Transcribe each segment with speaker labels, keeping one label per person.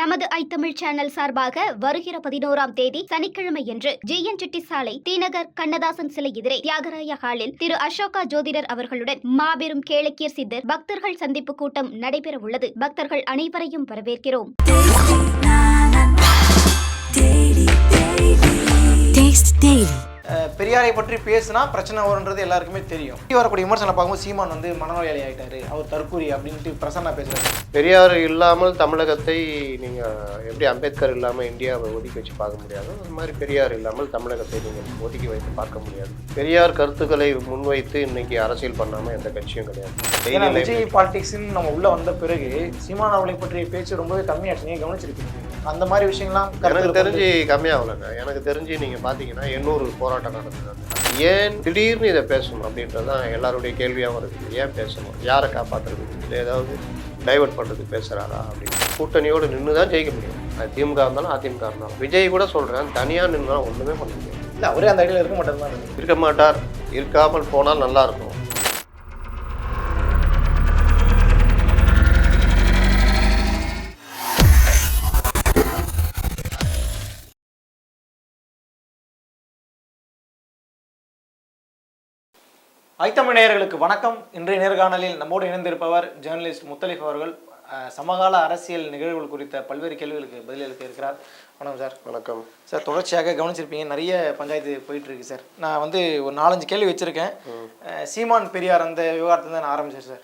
Speaker 1: நமது ஐ தமிழ் சேனல் சார்பாக வருகிற பதினோராம் தேதி சனிக்கிழமை என்று ஜிஎன் செட்டி சாலை தீநகர் கண்ணதாசன் சிலை எதிரே தியாகராய ஹாலில் திரு அசோகா ஜோதிடர் அவர்களுடன் மாபெரும் கேளக்கியர் சித்தர் பக்தர்கள் சந்திப்பு கூட்டம் நடைபெற உள்ளது பக்தர்கள் அனைவரையும் வரவேற்கிறோம்
Speaker 2: Taste Daily.
Speaker 3: பெரியாரை பற்றி பேசுனா பிரச்சனை வரும்ன்றது எல்லாருக்குமே தெரியும். வரக்கூடிய விமர்சனம் பார்க்கும்போது சீமான் வந்து மனநோயாளி ஆயிட்டாரு. அவர் தற்கூரி அப்படின்ட்டு பிரசன்னா பேசுறாரு.
Speaker 4: பெரியார் இல்லாமல் தமிழகத்தை நீங்கள் எப்படி அம்பேத்கர் இல்லாமல் இந்தியாவை ஒதுக்கி வச்சு பார்க்க முடியாது அது மாதிரி பெரியார் இல்லாமல் தமிழகத்தை நீங்கள் ஒதுக்கி வைத்து பார்க்க முடியாது. பெரியார் கருத்துக்களை முன்வைத்து இன்னைக்கு அரசியல் பண்ணாமல் எந்த கட்சியும் கிடையாது.
Speaker 3: ஏன்னா விஜய்
Speaker 4: life-
Speaker 3: பாலிடிக்ஸ்னு நம்ம உள்ள வந்த பிறகு சீமான் அவர்களை பற்றிய பேச்சு ரொம்பவே கம்மியாச்சு நீங்க கவனிச்சிருக்கீங்க அந்த மாதிரி விஷயங்கள்லாம்
Speaker 4: எனக்கு தெரிஞ்சு கம்மியாகலைங்க. எனக்கு தெரிஞ்சு நீங்கள் பார்த்தீங்கன்னா எண்ணூறு போராட்டம் நடந்தது ஏன் திடீர்னு இதை பேசணும் அப்படின்றது தான் எல்லாருடைய கேள்வியாகவும் இருக்குது ஏன் பேசணும்? யாரை காப்பாற்றுறது இல்லை ஏதாவது டைவர்ட் பண்ணுறதுக்கு பேசுகிறாரா அப்படின்னு. கூட்டணியோடு நின்று தான் ஜெயிக்க முடியும். அது திமுக இருந்தாலும் அதிமுக இருந்தாலும். விஜய் கூட சொல்கிறேன் தனியாக நின்னா ஒன்றுமே பண்ண முடியாது.
Speaker 3: இல்ல அவரே அந்த ஐடியில் இருக்க மாட்டேன் தான்
Speaker 4: இருக்க மாட்டார். இருக்காமல் போனால் நல்லா
Speaker 3: ஐத்தமிழ் நேயர்களுக்கு வணக்கம். இன்றைய நேர்காணலில் நம்மோடு இணைந்திருப்பவர் ஜேர்னலிஸ்ட் முத்தலிஃப் அவர்கள். சமகால அரசியல் நிகழ்வுகள் குறித்த பல்வேறு கேள்விகளுக்கு பதிலளிக்க இருக்கிறார். வணக்கம் சார்.
Speaker 4: வணக்கம்.
Speaker 3: சார் தொடர்ச்சியாக கவனிச்சிருப்பீங்க. நிறைய பஞ்சாயத்து போயிட்டு இருக்கு சார். நான் வந்து ஒரு நாலஞ்சு கேள்வி வச்சிருக்கேன். சீமான் பெரியார் அந்த விவகாரத்தை தான் நான் ஆரம்பிச்சேன் சார்.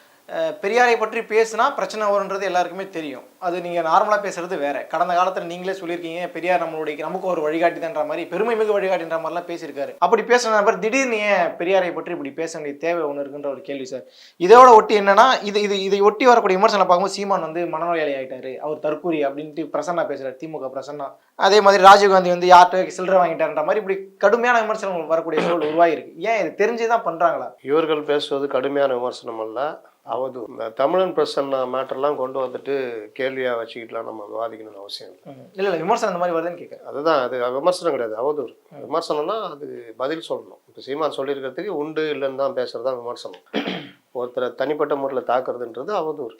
Speaker 3: பெரியாரை பற்றி பேசுனா பிரச்சனை வரும்ன்றது எல்லாருக்குமே தெரியும். அது நீங்கள் நார்மலாக பேசுறது வேற. கடந்த காலத்தில் நீங்களே சொல்லியிருக்கீங்க பெரியார் நம்மளுடைய நமக்கு ஒரு வழிகாட்டிதான்ற மாதிரி பெருமை மிகு வழிகாட்டின்ற மாதிரிலாம் பேசியிருக்காரு. அப்படி பேசுன நபர் திடீர்னு ஏன் பெரியாரை பற்றி இப்படி பேச வேண்டிய தேவை ஒன்று இருக்குன்ற ஒரு கேள்வி சார். இதோட ஒட்டி என்னன்னா இது இது இதை ஒட்டி வரக்கூடிய விமர்சனம் பார்க்கும்போது சீமான் வந்து மனநோயாளி ஆகிட்டாரு அவர் தற்கூரி அப்படின்ட்டு பிரசன்னா பேசுறாரு திமுக பிரசன்னா. அதே மாதிரி ராஜீவ்காந்தி வந்து யார்கிட்ட சில்லறை வாங்கிட்டார்ன்ற மாதிரி இப்படி கடுமையான விமர்சனங்கள் வரக்கூடிய சூழல் உருவாகிருக்கு ஏன் இது தெரிஞ்சு தான் பண்றாங்களா?
Speaker 4: இவர்கள் பேசுவது கடுமையான விமர்சனம் அல்ல. அவது இந்த தமிழன் பிரசன்ன மேட்டர்லாம் கொண்டு வந்துட்டு கேள்வியாக வச்சுக்கிட்டுலாம் நம்ம விவாதிக்கணும்னு அவசியம் இல்லை.
Speaker 3: இல்ல இல்ல விமர்சனம் இந்த மாதிரி வருதுன்னு கேட்குறேன்.
Speaker 4: அதுதான் அது விமர்சனம் கிடையாது அவதூறு விமர்சனம்னா அது பதில் சொல்லணும். இப்போ சீமான் சொல்லியிருக்கிறதுக்கு உண்டு இல்லைன்னு தான் பேசுறது தான் விமர்சனம். ஒருத்தரை தனிப்பட்ட முறையில் தாக்குறதுன்றது அவதூறு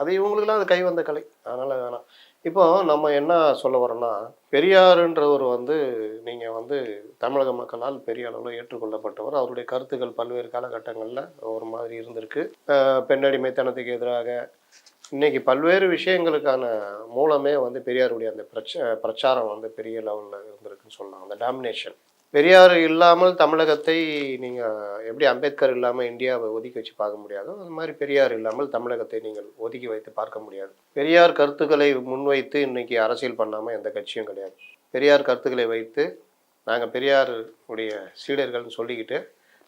Speaker 4: அது இவங்களுக்குலாம் அது கை வந்த கலை. அதனால் வேணாம். இப்போ நம்ம என்ன சொல்ல வரோம்னா பெரியாருன்றவர் வந்து நீங்கள் வந்து தமிழக மக்களால் பெரிய அளவில் ஏற்றுக்கொள்ளப்பட்டவர். அவருடைய கருத்துக்கள் பல்வேறு காலகட்டங்களில் ஒரு மாதிரி இருந்திருக்கு. பெண்ணடிமைத்தனத்துக்கு எதிராக இன்னைக்கு பல்வேறு விஷயங்களுக்கான மூலமே வந்து பெரியாருடைய அந்த பிரச்ச பிரச்சாரம் வந்து பெரிய லெவலில் இருந்திருக்குன்னு சொல்லலாம். அந்த டாமினேஷன். பெரியார் இல்லாமல் தமிழகத்தை நீங்கள் எப்படி அம்பேத்கர் இல்லாமல் இந்தியாவை ஒதுக்கி வச்சு பார்க்க முடியாதோ அது மாதிரி பெரியார் இல்லாமல் தமிழகத்தை நீங்கள் ஒதுக்கி வைத்து பார்க்க முடியாது. பெரியார் கருத்துக்களை முன்வைத்து இன்றைக்கி அரசியல் பண்ணாமல் எந்த கட்சியும் கிடையாது. பெரியார் கருத்துக்களை வைத்து நாங்கள் பெரியாருடைய சீடர்கள்னு சொல்லிக்கிட்டு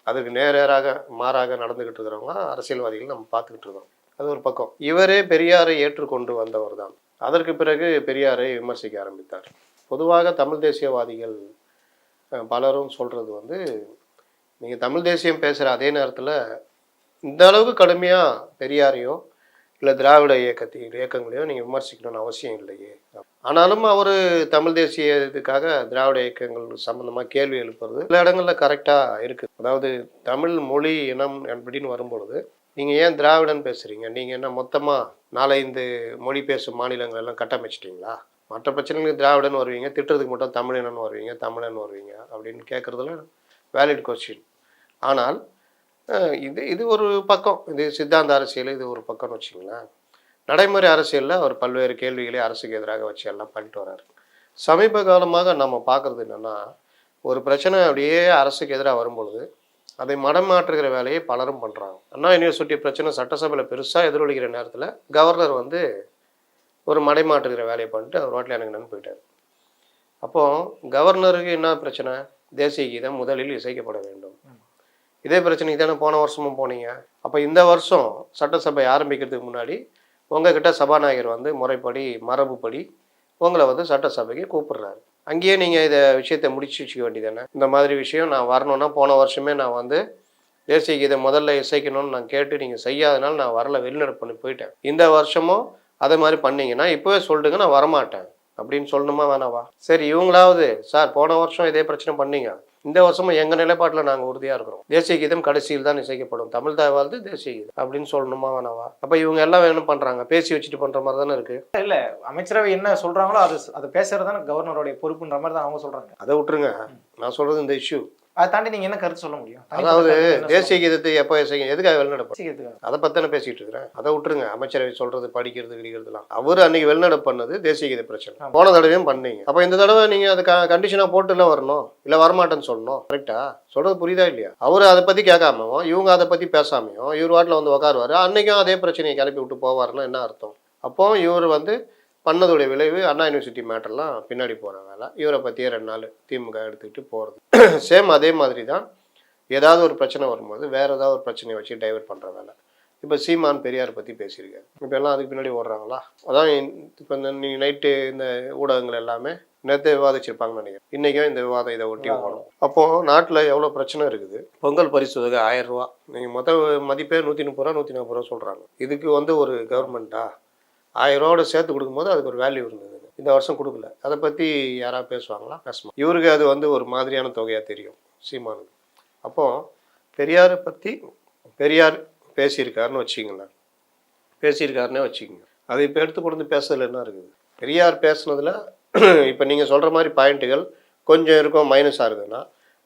Speaker 4: அதுக்கு நேராக மாறாக நடந்துக்கிட்டு இருக்கிறவங்க அரசியல்வாதிகள் நம்ம பார்த்துக்கிட்டு இருக்கோம். அது ஒரு பக்கம். இவரே பெரியாரை ஏற்றுக்கொண்டு வந்தவர் தான் அதற்கு பிறகு பெரியாரை விமர்சிக்க ஆரம்பித்தார். பொதுவாக தமிழ் தேசியவாதிகள் பலரும் சொல்கிறது வந்து நீங்கள் தமிழ் தேசியம் பேசுகிற அதே நேரத்தில் இந்த அளவுக்கு கடுமையாக பெரியாரையோ இல்லை திராவிட இயக்கத்தின் இயக்கங்களையோ நீங்கள் விமர்சிக்கணும்னு அவசியம் இல்லையே. ஆனாலும் அவர் தமிழ் தேசிய இதுக்காக திராவிட இயக்கங்கள் சம்மந்தமாக கேள்வி எழுப்புறது சில இடங்களில் கரெக்டாக இருக்குது அதாவது தமிழ் மொழி இனம் அப்படின்னு வரும்பொழுது நீங்கள் ஏன் திராவிடன் பேசுகிறீங்க நீங்கள் என்ன மொத்தமாக நாலஞ்சு மொழி பேசும் மாநிலங்கள் எல்லாம் கட்டமைச்சிட்டிங்களா? மற்ற பிரச்சனைகளுக்கு திராவிடன் வருவீங்க திட்டுறதுக்கு மட்டும் தமிழினன் வருவீங்க தமிழன் வருவீங்க அப்படின்னு கேட்குறதுல வேலிட் கொஸ்டின் ஆனால் இது இது ஒரு பக்கம். இது சித்தாந்த அரசியல் இது ஒரு பக்கம்னு வச்சிங்களேன் நடைமுறை அரசியலில் அவர் பல்வேறு கேள்விகளை அரசுக்கு எதிராக வச்சு எல்லாம் பண்ணிட்டு வர்றாரு. சமீப காலமாக நம்ம பார்க்குறது என்னென்னா ஒரு பிரச்சனை அப்படியே அரசுக்கு எதிராக வரும்பொழுது அதை மடம் மாற்றுகிற வேலையை பலரும் பண்ணுறாங்க அண்ணா யூனிவர்சிட்டி பிரச்சனை சட்டசபையில் பெருசாக எதிரொலிக்கிற நேரத்தில் கவர்னர் வந்து ஒரு மடைமாற்றுகிற வேலையை பண்ணிட்டு அவர் வாட்டில் எனக்கு நன்னு போயிட்டார். அப்போது கவர்னருக்கு என்ன பிரச்சனை? தேசிய கீதம் முதலில் இசைக்கப்பட வேண்டும். இதே பிரச்சனைக்கு தானே போன வருஷமும் போனீங்க. அப்போ இந்த வருஷம் சட்டசபை ஆரம்பிக்கிறதுக்கு முன்னாடி உங்ககிட்ட சபாநாயகர் வந்து முறைப்படி மரபுப்படி உங்களை வந்து சட்டசபைக்கு கூப்பிடுறாரு. அங்கேயே நீங்கள் இதை விஷயத்தை முடிச்சு வச்சுக்க வேண்டியதானே இந்த மாதிரி விஷயம் நான் வரணும்னா போன வருஷமே நான் வந்து தேசிய கீதை முதல்ல இசைக்கணும்னு நான் கேட்டு நீங்கள் செய்யாதனால நான் வரல வெளிநடப்பு பண்ணி போயிட்டேன். இந்த வருஷமும் அதே மாதிரி பண்ணீங்கன்னா இப்போவே சொல்லிடுங்க நான் வரமாட்டேன். அப்படின்னு சொல்லணுமா வேணாவா? சரி இவங்களாவது சார் போன வருஷம் இதே பிரச்சனை பண்ணீங்க. இந்த வருஷமும் எங்கள் நிலைப்பாட்டில் நாங்கள் உறுதியாக இருக்கிறோம். தேசிய கீதம் கடைசியில் தான் இசைக்கப்படும். தமிழ் தாய் வாழ்ந்து தேசிய கீதம். அப்படின்னு சொல்லணுமா வேணாவா? அப்போ இவங்க எல்லாம் என்ன பண்ணுறாங்க பேசி வச்சுட்டு பண்ணுற மாதிரி தானே இருக்குது
Speaker 3: இல்ல அமைச்சரவை என்ன சொல்றாங்களோ அது அதை பேசுறது தானே கவர்னரோடைய பொறுப்புன்ற மாதிரி தான் அவங்க சொல்றாங்க.
Speaker 4: அதை விட்டுருங்க. நான் சொல்கிறது இந்த இஷ்யூ
Speaker 3: அதை தாண்டி நீங்க என்ன கருத்து சொல்ல முடியும்?
Speaker 4: அதாவது தேசிய கீதத்தை எப்போ எதுக்காக வெளிநடப்பு? அதை பற்றி தானே பேசிட்டு இருக்கிறேன். அதை விட்டுருங்க. அமைச்சரவை சொல்றது படிக்கிறது கிடிக்கிறதுலாம் அவர் அன்னைக்கு வெளிநடப்பு பண்ணது தேசிய கீத பிரச்சனை. போன தடவையும் பண்ணீங்க. அப்போ இந்த தடவை நீங்கள் அது கண்டிஷனாக போட்டுல வரணும். இல்லை வரமாட்டேன்னு சொல்லணும் கரெக்டா சொல்றது புரியுதா இல்லையா? அவர் அதை பற்றி கேட்காமவும் இவங்க அதை பற்றி பேசாமையும் இவர் வாட்டில் வந்து உட்காருவாரு அன்னைக்கும் அதே பிரச்சனையை கிளப்பி விட்டு போவாருன்னா என்ன அர்த்தம்? அப்போ இவர் வந்து பண்ணதுடைய விளைவு அண்ணா யூனிவர்சிட்டி மேட்டர்லாம் பின்னாடி போகிற வேலை. இவரை பற்றியே ரெண்டு நாள் திமுக எடுத்துக்கிட்டு போகிறது சேம் அதே மாதிரி தான் ஏதாவது ஒரு பிரச்சனை வரும்போது வேற ஏதாவது ஒரு பிரச்சனையை வச்சு டைவர்ட் பண்ணுற வேலை. இப்போ சீமான் பெரியார் பற்றி பேசியிருக்காரு. இப்போ எல்லாம் அதுக்கு பின்னாடி ஓடுறாங்களா? அதான் இப்போ இந்த நீ நைட்டு இந்த ஊடகங்கள் எல்லாமே நேற்று விவாதிச்சிருப்பாங்கன்னு நினைக்கிறேன். இன்றைக்கும் இந்த விவாதம் இதை ஒட்டி போகணும் அப்போது நாட்டில் எவ்வளோ பிரச்சனை இருக்குது? பொங்கல் பரிசு தொகை ஆயிரம் ரூபா. நீங்கள் மொத்த மதிப்பே நூற்றி முப்பது ரூபா நூற்றி நாற்பது ரூபா சொல்கிறாங்க இதுக்கு வந்து ஒரு கவர்மெண்ட்டா ஆயிரம் சேர்த்து கொடுக்கும்போது அதுக்கு ஒரு வேல்யூ இருந்தது. இந்த வருஷம் கொடுக்கல. அதை பற்றி யாராவது பேசுவாங்களா? பேசுமா இவருக்கு அது வந்து ஒரு மாதிரியான தொகையாக தெரியும் சீமானுக்கு. அப்போ பெரியாரை பற்றி பெரியார் பேசியிருக்காருன்னு வச்சுக்கங்களேன். பேசியிருக்காருன்னே வச்சுக்கோங்க. அதை இப்போ எடுத்து கொண்டு பேசுறதுல என்ன இருக்குது? பெரியார் பேசுனதில் இப்போ நீங்கள் சொல்கிற மாதிரி பாயிண்ட்டுகள் கொஞ்சம் இருக்கும் மைனஸாக இருக்குதுன்னா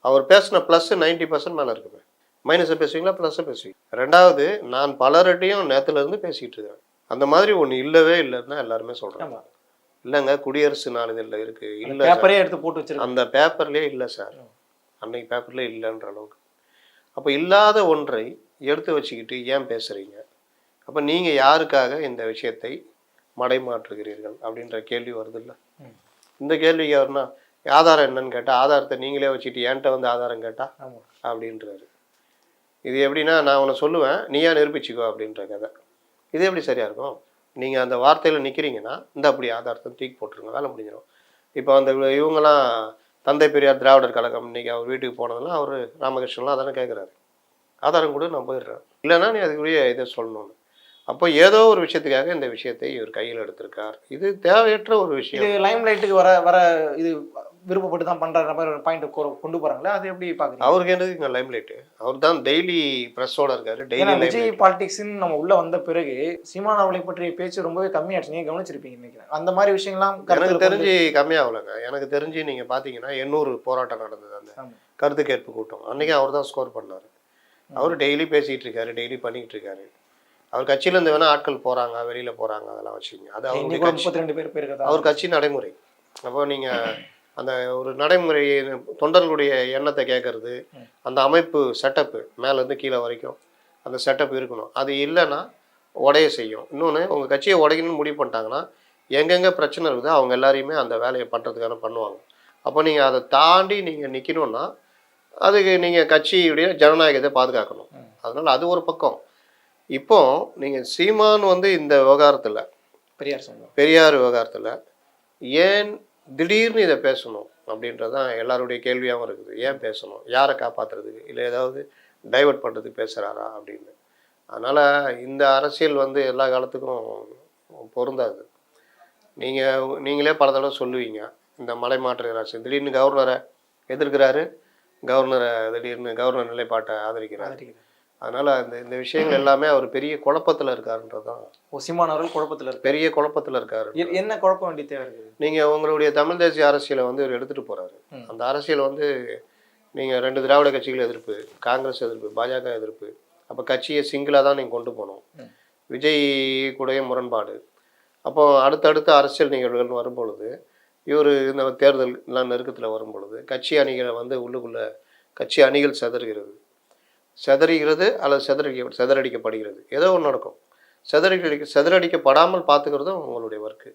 Speaker 4: அவர் பேசின ப்ளஸ் நைன்டி பர்சன்ட் மேலே இருக்குமே. மைனஸை பேசுவீங்களா? ப்ளஸ்ஸை பேசுவீங்க ரெண்டாவது நான் பலர்கிட்டையும் நேற்றுலேருந்து பேசிகிட்டு இருக்கேன் அந்த மாதிரி ஒன்று இல்லவே இல்லைன்னு தான் எல்லாருமே சொல்கிறாங்க இல்லைங்க குடியரசு நாளிதழில் இருக்குது இல்லை
Speaker 3: பேப்பரே எடுத்து போட்டு வச்சிருக்காங்க.
Speaker 4: அந்த பேப்பர்லேயே இல்லை சார். அன்னைக்கு பேப்பர்லேயே இல்லைன்ற அளவுக்கு. அப்போ இல்லாத ஒன்றை எடுத்து வச்சுக்கிட்டு ஏன் பேசுகிறீங்க அப்போ நீங்கள் யாருக்காக இந்த விஷயத்தை மடைமாற்றுகிறீர்கள் அப்படின்ற கேள்வி வருது இல்லை. இந்த கேள்விக்கு அவர்னா ஆதாரம் என்னன்னு கேட்டால் ஆதாரத்தை நீங்களே வச்சுட்டு என்கிட்ட வந்து ஆதாரம் கேட்டால்
Speaker 3: ஆமா.
Speaker 4: அப்படின்றாரு. இது எப்படின்னா நான் உன்னை சொல்லுவேன் நீயா நிரூபிச்சுக்கோ அப்படின்ற கதை. இது எப்படி சரியாக இருக்கும்? நீங்கள் அந்த வார்த்தையில் நிற்கிறீங்கன்னா இந்த அப்படி ஆதாரத்தை தூக்கி போட்டுருங்க வேலை முடிஞ்சிடும் இப்போ அந்த இவங்கெல்லாம் தந்தை பெரியார் திராவிடர் கழகம் இன்னைக்கு அவர் வீட்டுக்கு போனதெல்லாம் அவர் ராமகிருஷ்ணன்லாம் அதானே கேட்குறாரு ஆதாரம் கூட நான் போயிடுறேன். இல்லைன்னா நீ அதுக்குரிய இதை சொல்லணும்னு. அப்போ ஏதோ ஒரு விஷயத்துக்காக இந்த விஷயத்தை இவர் கையில் எடுத்திருக்கார். இது தேவையற்ற ஒரு
Speaker 3: இது
Speaker 4: விஷயம்
Speaker 3: லைம் லைட்டுக்கு வர வர இது விருப்பப்பட்டு தான் பண்ற மாதிரி ஒரு பாயிண்ட் கொண்டு போறாங்களே அது எப்படி பாக்குறீங்க?
Speaker 4: அவருக்கு என்னது இங்கே லைம் லைட்டு அவர் தான் டெய்லி ப்ரெஸ்ஸோட இருக்காரு டெய்லி
Speaker 3: விஜய் பாலிடிக்ஸ்னு நம்ம உள்ள வந்த பிறகு சீமான் அவர்களை பற்றிய பேச்சு ரொம்பவே கம்மியாச்சு நீங்க கவனிச்சிருப்பீங்க நினைக்கிறேன். அந்த மாதிரி விஷயங்கள்லாம்
Speaker 4: எனக்கு தெரிஞ்சு கம்மியாகலைங்க எனக்கு தெரிஞ்சு நீங்கள் பார்த்தீங்கன்னா எண்ணூறு போராட்டம் நடந்தது அந்த. கருத்து கேட்பு கூட்டம். அன்றைக்கி அவர் தான் ஸ்கோர் பண்ணார். அவர் டெய்லி பேசிகிட்டு இருக்காரு டெய்லி பண்ணிக்கிட்டு இருக்காரு. அவர் கட்சியிலேருந்து வேணால் ஆட்கள் போகிறாங்க வெளியில் போகிறாங்க அதெல்லாம் வச்சுக்கோங்க. அது
Speaker 3: கூட
Speaker 4: கட்சி. அவர் கட்சி நடைமுறை. அப்போ நீங்கள் அந்த ஒரு நடைமுறை தொண்டர்களுடைய எண்ணத்தை கேட்கறது அந்த அமைப்பு செட்டப்பு மேலேருந்து கீழே வரைக்கும் அந்த செட்டப் இருக்கணும். அது இல்லைன்னா உடைய செய்யும். இன்னொன்று உங்கள் கட்சியை உடைக்கணும்னு முடிவு பண்ணிட்டாங்கன்னா எங்கெங்கே பிரச்சனை இருக்குதோ அவங்க எல்லாரையுமே அந்த வேலையை பண்ணுறதுக்கான பண்ணுவாங்க. அப்போ நீங்கள் அதை தாண்டி நீங்கள் நிற்கணும்னா அதுக்கு நீங்கள் கட்சியுடைய ஜனநாயகத்தை பாதுகாக்கணும். அதனால் அது ஒரு பக்கம். இப்போ நீங்கள் சீமான் வந்து இந்த விவகாரத்தில்
Speaker 3: பெரியார்
Speaker 4: பெரியார் விவகாரத்தில் ஏன் திடீர்னு இதை பேசணும் அப்படின்றது தான் எல்லாருடைய கேள்வியாகவும் இருக்குது. ஏன் பேசணும்? யாரை காப்பாற்றுறதுக்கு இல்லை ஏதாவது டைவர்ட் பண்ணுறதுக்கு பேசுகிறாரா அப்படின்னு. அதனால் இந்த அரசியல் வந்து எல்லா காலத்துக்கும் பொருந்தாது. நீங்கள் நீங்களே பல தடவை சொல்லுவீங்க இந்த மலை மாற்று அரசியல். திடீர்னு கவர்னரை எதிர்க்கிறாரு கவர்னரை திடீர்னு கவர்னர் நிலைப்பாட்டை ஆதரிக்கிறார். அதனால் இந்த இந்த விஷயங்கள் எல்லாமே அவர் பெரிய குழப்பத்தில் இருக்காருன்றது தான்
Speaker 3: ஓ சீமான் அவர்கள் குழப்பத்துல
Speaker 4: பெரிய குழப்பத்தில் இருக்காரு.
Speaker 3: என்ன குழப்பம் வேண்டிய தேவை இருக்குது?
Speaker 4: நீங்கள் உங்களுடைய தமிழ் தேசிய அரசியலை வந்து இவர் எடுத்துகிட்டு போகிறாரு. அந்த அரசியல் வந்து நீங்கள் ரெண்டு திராவிட கட்சிகள் எதிர்ப்பு காங்கிரஸ் எதிர்ப்பு பாஜக எதிர்ப்பு. அப்போ கட்சியை சிங்கிளாக தான் நீங்கள் கொண்டு போகணும். விஜய் கூடயே முரண்பாடு. அப்போ அடுத்தடுத்த அரசியல் நிகழ்வுகள் வரும்பொழுது இவர் இந்த தேர்தல் எல்லாம் நெருக்கத்தில் வரும்பொழுது கட்சி அணிகளை வந்து உள்ளுக்குள்ளே கட்சி அணிகள் செதறுகிறது. செதறுகிறது அல்லது செதறடிக்க செதறடிக்கப்படுகிறது. ஏதோ ஒன்று நடக்கும். செதறடிக்க செதறடிக்கப்படாமல் பார்த்துக்கிறதும் உங்களுடைய ஒர்க்கு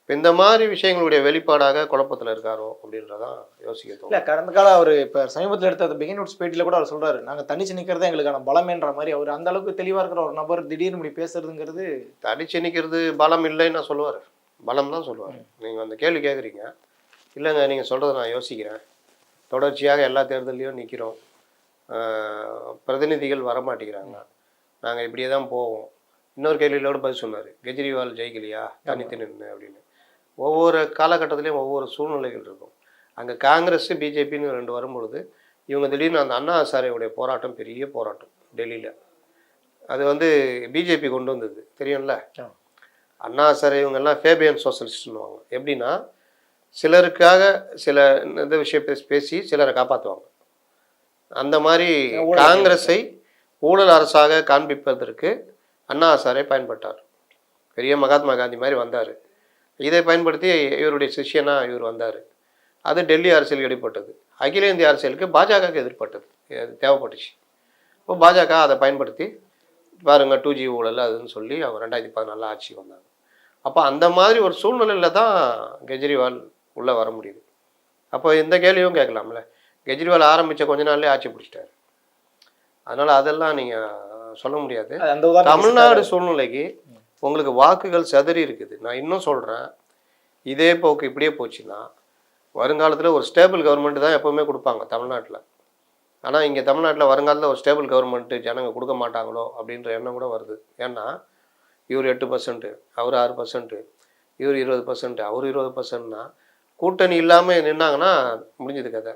Speaker 4: இப்போ இந்த மாதிரி விஷயங்களுடைய வெளிப்பாடாக குழப்பத்தில் இருக்காரோ அப்படின்றதான் யோசிக்க தோணும்.
Speaker 3: இல்ல கடந்த காலம் அவர் இப்ப சமீபத்தில் எடுத்த அந்த பிகின் பேட்டியில கூட அவர் சொல்றாரு நாங்க தனிச்சு நிக்கிறதே எங்களுக்கான பலமேன்ற மாதிரி. அவர் அந்த அளவுக்கு தெளிவா இருக்கிற ஒரு நபர் திடீர்னு இப்படி பேசுறதுங்கிறது
Speaker 4: தடிச்சு நிற்கிறது பலம் இல்லைன்னு நான் சொல்லுவார். பலம் தான் சொல்லுவார். நீங்கள் அந்த கேள்வி கேட்குறீங்க இல்லைங்க நீங்கள் சொல்கிறத நான் யோசிக்கிறேன். தொடர்ச்சியாக எல்லா தேர்தல்லையும் நிற்கிறோம் பிரதிநிதிகள் வர மாட்டேங்கிறாங்க நாங்கள் இப்படியே தான் போவோம். இன்னொரு கேள்வியிலோட பதில் சொன்னார். கெஜ்ரிவால் ஜெயிக்கலையா? தனித்து நின்று அப்படின்னு. ஒவ்வொரு காலகட்டத்திலையும் ஒவ்வொரு சூழ்நிலைகள் இருக்கும். அங்கே காங்கிரஸ் பிஜேபின்னு ரெண்டு வரும்பொழுது இவங்க திடீர்னு அந்த அண்ணா ஹசாரேவுடைய போராட்டம் பெரிய போராட்டம் டெல்லியில். அது வந்து பிஜேபி கொண்டு வந்தது. தெரியும்ல. அண்ணா ஹசாரே இவங்கெல்லாம் ஃபேபியன் சோசலிஸ்ட்னுவாங்க எப்படின்னா சிலருக்காக சில இந்த விஷயம் பேசி பேசி சிலரை காப்பாற்றுவாங்க அந்த மாதிரி காங்கிரஸை ஊழல் அரசாக காண்பிப்பதற்கு அண்ணா ஹசாரே பயன்பட்டார். பெரிய மகாத்மா காந்தி மாதிரி வந்தார். இதை பயன்படுத்தி இவருடைய சிஷ்யனா இவர் வந்தார். அது டெல்லி அரசியல் இடைப்பட்டது. அகில இந்திய அரசியலுக்கு பாஜகவுக்கு எதிர்பட்டது தேவைப்பட்டுச்சு. இப்போ பாஜக அதை பயன்படுத்தி பாருங்க டூ ஜி ஊழல் அதுன்னு சொல்லி அவங்க ரெண்டாயிரத்தி பதினாலில் ஆட்சிக்கு வந்தாங்க. அப்போ அந்த மாதிரி ஒரு சூழ்நிலையில் தான் கெஜ்ரிவால் உள்ளே வர முடியுது. அப்போ இந்த கேள்வியும் கேட்கலாம்ல. கெஜ்ரிவால் ஆரம்பித்த கொஞ்ச நாள்லயே ஆட்சி பிடிச்சிட்டாரு. அதனால் அதெல்லாம் நீங்கள் சொல்ல முடியாது. தமிழ்நாடு சூழ்நிலைக்கு உங்களுக்கு வாக்குகள் சிதறி இருக்குது. நான் இன்னும் சொல்கிறேன் இதே போக்கு இப்படியே போச்சுன்னா வருங்காலத்தில் ஒரு ஸ்டேபிள் கவர்மெண்ட் தான் எப்போவுமே கொடுப்பாங்க தமிழ்நாட்டில். ஆனால் இங்கே தமிழ்நாட்டில் வருங்காலத்தில் ஒரு ஸ்டேபிள் கவர்மெண்ட்டு ஜனங்க கொடுக்க மாட்டாங்களோ அப்படின்ற எண்ணம் கூட வருது. ஏன்னா இவர் எட்டு பர்சன்ட்டு அவர் ஆறு பர்சன்ட்டு இவர் இருபது பர்சன்ட் அவர் இருபது பர்சன்ட்னா கூட்டணி இல்லாமல் நின்னாங்கன்னா முடிஞ்சது கதை.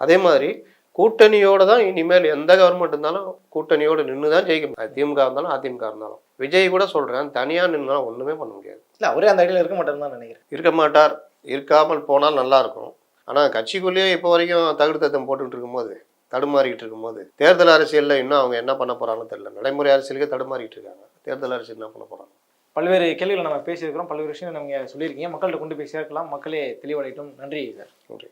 Speaker 4: அதே மாதிரி கூட்டணியோட தான் இனிமேல் எந்த கவர்மெண்ட் இருந்தாலும் கூட்டணியோடு நின்று தான் ஜெயிக்கும் திமுக இருந்தாலும் அதிமுக இருந்தாலும். விஜய் கூட சொல்கிறேன் தனியாக நின்றுலாம் ஒன்றுமே பண்ண முடியாது.
Speaker 3: இல்லை அவரே அந்த ஐடியில் இருக்க மாட்டேன்னு தான் நினைக்கிறேன்.
Speaker 4: இருக்க மாட்டார். இருக்காமல் போனால் நல்லா இருக்கும். ஆனால் கட்சிக்குள்ளேயே இப்போ வரைக்கும் தகுடு தத்தம் போட்டுக்கிட்டு இருக்கும்போது தடுமாறிக்கிட்டு இருக்கும்போது தேர்தல் அரசியலில் இன்னும் அவங்க என்ன பண்ண போகிறாங்கன்னு தெரியல. நடைமுறை அரசியலுக்கே தடுமாறிக்கிட்டு இருக்காங்க. தேர்தல் அரசியல் என்ன பண்ண போகிறாங்க
Speaker 3: பல்வேறு கேள்விகளை நம்ம பேசியிருக்கிறோம். பல்வேறு விஷயங்கள் நம்ம சொல்லியிருக்கீங்க. மக்கள்கிட்ட கொண்டு போய் சேர்க்கலாம். மக்களே தெளிவடையட்டும். நன்றி சார்.
Speaker 4: நன்றி.